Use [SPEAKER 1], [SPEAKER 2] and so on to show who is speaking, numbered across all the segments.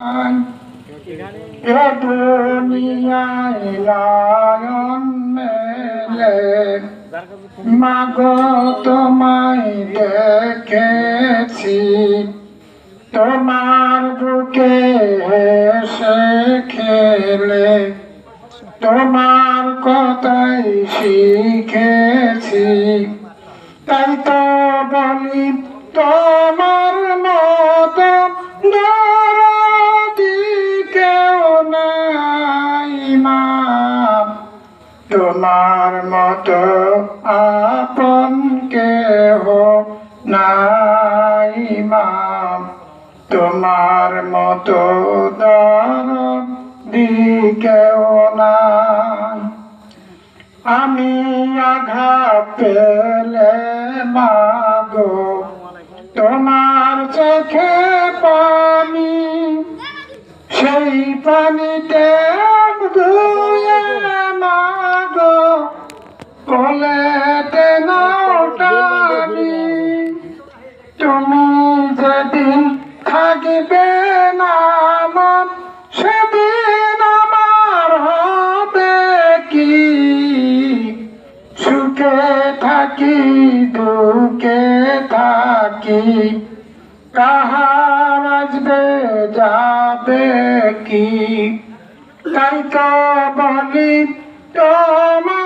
[SPEAKER 1] এ দুনিয়ায় লায়ন মেলে মাগো তোমায় দেখেছি তোমার বুকে হেসে খেলে তোমার কথাই শিখেছি তাই তো বলি তোমার তোমার মতো আপন কেহ নাই মাম তোমার মতো দরদি কেউ নাই। আমি আঘাত পেলে মাগো তোমার চোখে পানি, সেই পানিতে কোলেতে নাওটানি তুমি যেদিন থাকবে না আমার, সেদিন আমার হবে কি? সুখে থাকি, দুঃখে থাকি, কাহার আসবে, যাবে কি? তাই তো বলি তোমার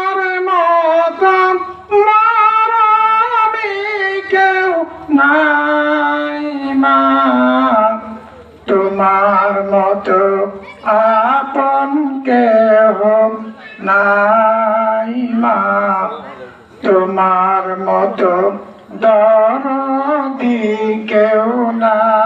[SPEAKER 1] নাই মা তোমার মতো আপন কেহ নাই মা। তোমার মতো দরদি কেউ না